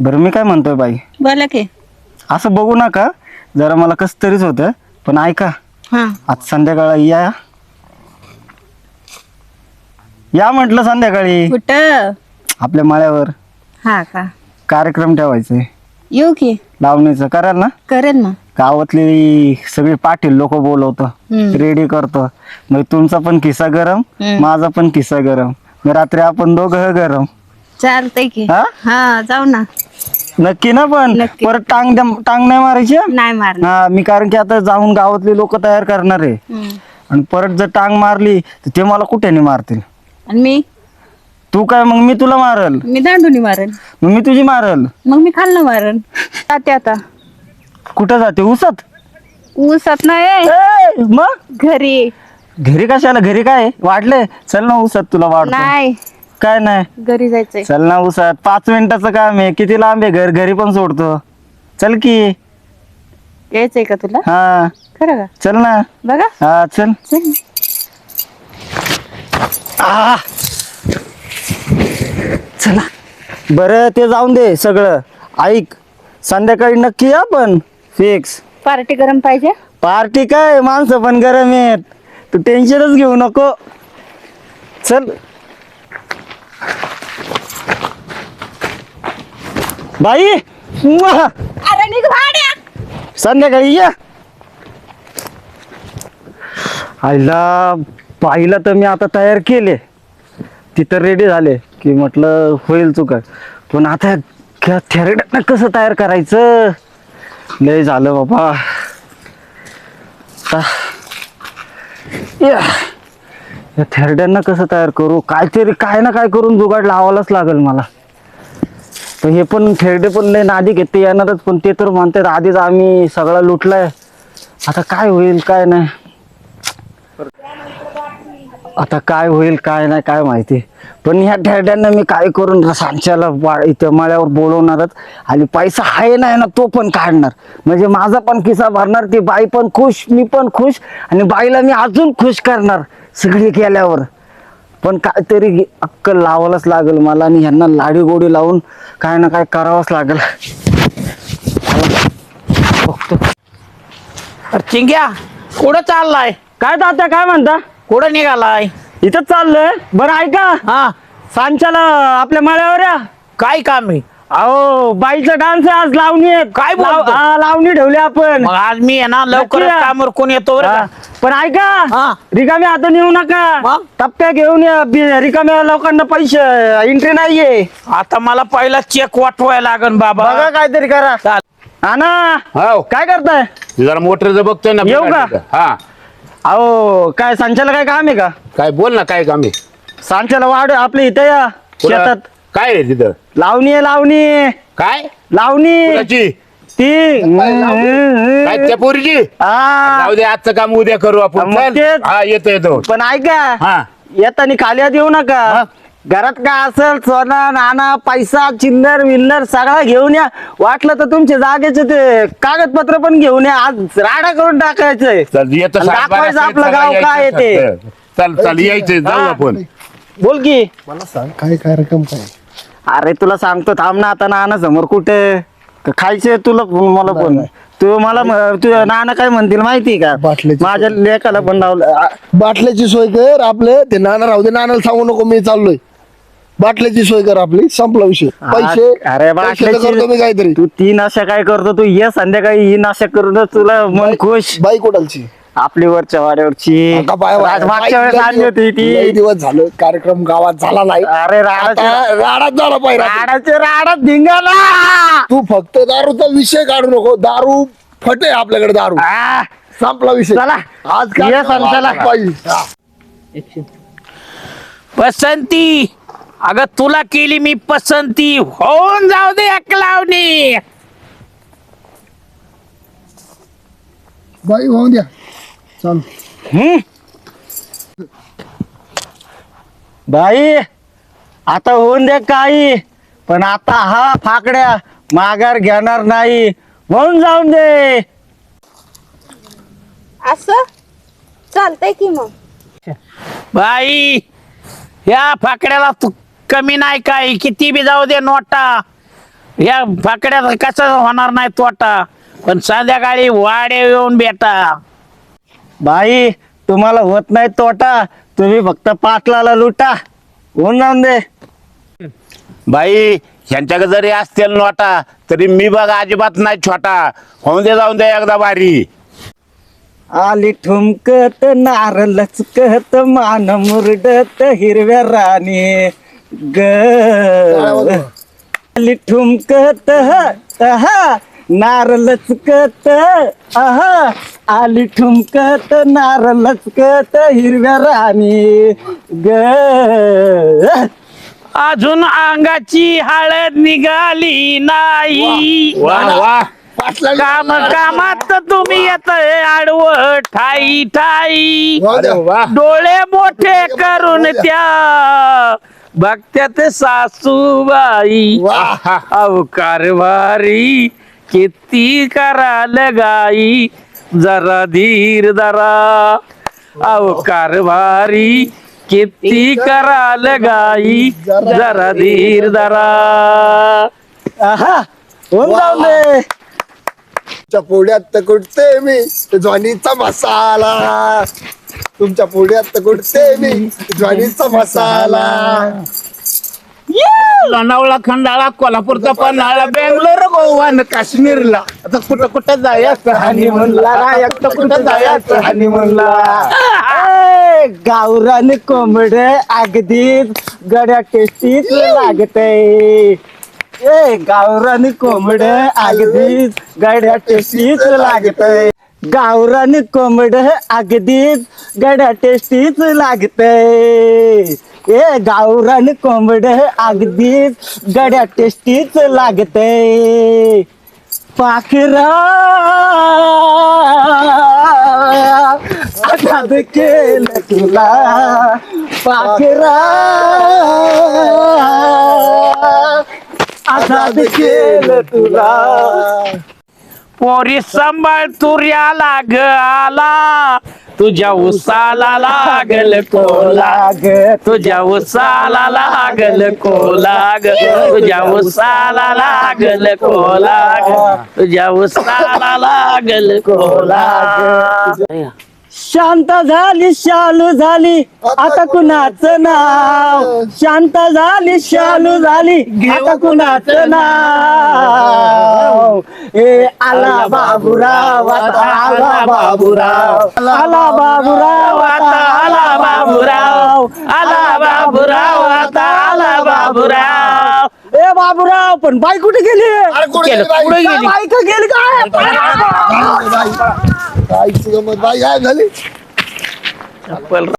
बरं मी काय म्हणतोय बाई? बोला की. असं बघू नका. जरा मला कस तरीच होतं पण ऐका. हा. आज संध्याकाळी या. या म्हटलं संध्याकाळी. कुठं? आपल्या माळ्यावर. हा का? कार्यक्रम ठेवायचे. येऊ की. लावणीचं. कराल ना? करेन ना. गावातली सगळी पाटील लोक बोलवतो. हम्म. रेडी करतो. मग तुमचा पण किस्सा गरम हम्म. माझा पण किस्सा गरम. मग रात्री आपण दोघं गरम. चालतंय की. हा? हा जाऊ ना. नक्की ना पण? नक्की. परत टांग द्या- टांग नाही मारायची? हं? नाही मारणार. हा मी कारण की आता जाऊन गावातली लोक तयार करणार आहे. हम्म. आणि परत जर टांग मारली तर ते मला कुठे मारतील? आणि मी? तू काय मग मी तुला मारल? मी दांडुनी मारेन मग मी तुझी मारल? मग मी खाल्लं मारेन जाते आता. कुठं जाते? उसत ऊसात नाही. ए, मग? घरी. घरी कशाला? घरी काय? वाढले चल ना उसत तुला वाढतो. नाही. काय नाही. घरी जायचंय. चल ना उसत. पाच मिनिटाचं काम आहे. किती लांब आहे घर? घरी पण सोडतो. चल की. यायचंय का तुला? हा. खरं का? चल ना. बघा. हा चल. चल. आ. चला. बरं ते जाऊन दे सगळं. ऐक संध्याकाळी नक्की या पण. फिक्स पार्टी गरम पाहिजे? पार्टी काय? माणसं पण गरम आहेत. तू टेन्शनच घेऊ नको. चल. बाई! मुआ. अरे निघ भाड्या! संध्याकाळी या. आईला बाईला तर मी आता तयार केले. तिथं रेडी झाले की म्हटलं होईल चुका. पण आता थेरड्यांना कसं तयार करायचं? लय झालं बाबा. आता या. या थेरड्यांना कसं तयार करू? काहीतरी काय ना काय करून जुगाड लावायलाच लागेल मला. तर हे पण थेरडे पण लय नादी घेते येणारच पण ते तर म्हणतात आधीच आम्ही सगळा लुटलाय. आता काय होईल काय नाही. आता काय होईल काय नाही काय माहिती. पण ह्या ठेरड्यांना मी काय करून सांच्याला वा- इथं मळ्यावर बोलवणारच? आणि पैसा आहे नाही ना तो पण काढणार. म्हणजे माझा पण किस्सा भरणार ती बाई पण खुश मी पण खुश आणि बाईला मी अजून खुश करणार सगळी केल्यावर पण काहीतरी अक्कल लावायलाच लागेल मला आणि ह्यांना लाडी गोडी लावून काय ना काय करावंच लागेल. बघतो. अरे चिंग्या कुठं चाललाय? काय तात्या काय म्हणता? कुठं निघालाय? इथंच चाललोय. बरं ऐका. हा. सांच्याला आपल्या मळ्यावर या. काय काम आहे? अहो बाईचा डान्स आहे आज लावणी आहे. काय बोलतो? हा, लावणी ठेवली आपण मग आज मी आहे ना लवकर नक्की या. कामावर कोण येतो बरं हा. पण ऐका हा. रिकाम्या हातात येऊ नका मग? टप्प्या घेऊन या बी- रिकाम्या लोकांना पैसे एंट्री नाहीये आता मला पहिला चेक वाटवायला लागन बाबा बघा काहीतरी करा चाल. आणा हो काय करताय जरा मोटरचं बघतोय ना येऊ का? हा अहो काय सांच्याला काय काम आहे का काय बोल ना काय काम आहे सांच्याला वाढ आपल्या इथं या? शेतात काय रे तिथं? लावणी आहे लावणी. काय? लावणी. कुणाची? ती. काय त्या पोरीची? हा. जाऊ दे आजचं काम उद्या करू आपण. मग चल. तेच. हा येतो येतो. पण ऐका हा. येताना खाली हात येऊ नका. घरात काय असेल सोना नाना पैसा चिल्लर विल्लर सगळा घेऊन या. वाटलं तर तुमचे जागेचे ते कागदपत्र पण घेऊन या. आज राडा करून टाकायचंय चल येतो आणि साहेब, दाखवायचं आपलं चला, गाव काय यायचं. आहे ते. चल चल यायचं जाऊ हा. आपण. बोल की. मला सांग काय कार्यक्रम काय? अरे तुला सांगतो थांब ना आता नाना समोर कुठे? खायचे तुला मला पण तू मला तू नाना काय म्हणतील माहिती का? बाटलीची माझ्या लेखाला पण लावलं. आ- बाटल्याची सोय कर आपलं ते नाना राहू दे नानाला सांगू नको मी चाललोय. बाटल्याची सोय कर आपली संपला विषय. पैसे अरे पैशाचं करतो मी काहीतरी. बाटल्याची तू ती नाशा काय करतो तू ये संध्याकाळी ही नाशा करून तुला मन खुश. बाई कोणालची आपली वरच्या वाड्यावरची. आता बाय राज- मागच्या वेळेस आणली होती लई ती. दिवस झालं. कार्यक्रम गावात झाला नाही. अरे राडाचे आता राडात झाला पाहिजे राडाचे राडात धिंगाला तू फक्त दारूचा विषय काढू नको. दारू फटे आपल्याकडे दारू. आ, संपला विषय. चला. आज ये कार्यक्रम संचाला. आलाच पाहिजे हा. पसंती! अगं तुला केली मी पसंती. होऊन जाऊ दे अकलावणी बाई होऊन द्या. चाल. हम्म. बाई आता होऊन दे काही पण आता हा फाकड्या माघार घेणार नाही. होऊन जाऊन दे. असं? चालतंय की मग? बाई या फाकड्याला तू कमी नाही काय किती बी जाऊ दे नोटा. या फाकड्यात कसा होणार नाही तोटा. पण संध्याकाळी वाड्या येऊन बेटा बाई तुम्हाला होत नाही तोटा तुम्ही फक्त पाटलाला लुटा. होऊन जाऊन दे. बाई ह्यांच्याकडे जरी असतील नोटा तरी मी बघा अजिबात नाही छोटा. होऊन दे जाऊन दे एकदा बारी. आली ठुमकत नार लचकत मान मुरडत हिरव्या राणी ग. आली ठुमकत हा. नार लचकत आहा आली ठुमकत नार लचकत हिरव्या राणी ग. अजून अंगाची हळद निघाली नाही. वा वा काम कामात तुम्ही येत आडवं ठाई ठाई. डोळे मोठे करून त्या बघत्यात सासूबाई. आहा. किती कराल गाई? जरा धीर जरा अव कारभारी किती कराल गाई? जरा धीर जरा. आहा! होऊन जाऊन तुमच्या पोळ्यात कुठते मी? ज्वानीचा मसाला. तुमच्या पोळ्यात कुठते मी? ज्वानीचा मसाला. लोणावळा खंडाळा कोल्हापूरचा पन्हाळा बेंगलोर गोवा आणि काश्मीरला. आता कुठं कुठं जायचं हनीमूनला एकटं कुठं जायचं हनीमूनला ए, गावरान कोंबड अगदीच गड्या टेस्टीच लागतय. ए गावरान कोंबड अगदीच गड्या टेस्टीच लागतय. गावरान कोंबड अगदीच गड्या टेस्टीच लागतय. ए गावरान कोंबड अगदीच गड्या टेस्टीच लागतय. पाखरा. आझाद केलं तुला पाखरा. आझाद केलं तुला पोरी सांभाळ तुर्या लाग आला. तुझ्या उसाला लागल कोला लाग तुझ्या उसाला लागल कोलाग. तुझ्या उसाला लागल कोलाग. तुझ्या उसाला लागल कोलाग. शांत झाली शालू झाली. आता कुणाचं नाव? शांत झाली शालू झाली. आता कुणाचं नाव? ए आला बाबूराव आता आला बाबूराव. आला बाबूराव आता आला बाबूराव. आला बाबूराव आता आला बाबूराव. ए बाबूराव पण बाई कुठे गेली? कुठे गेली गेली. बाई का गेली काय बाई, बाईची गंमत बाई काय झाली? चप्पल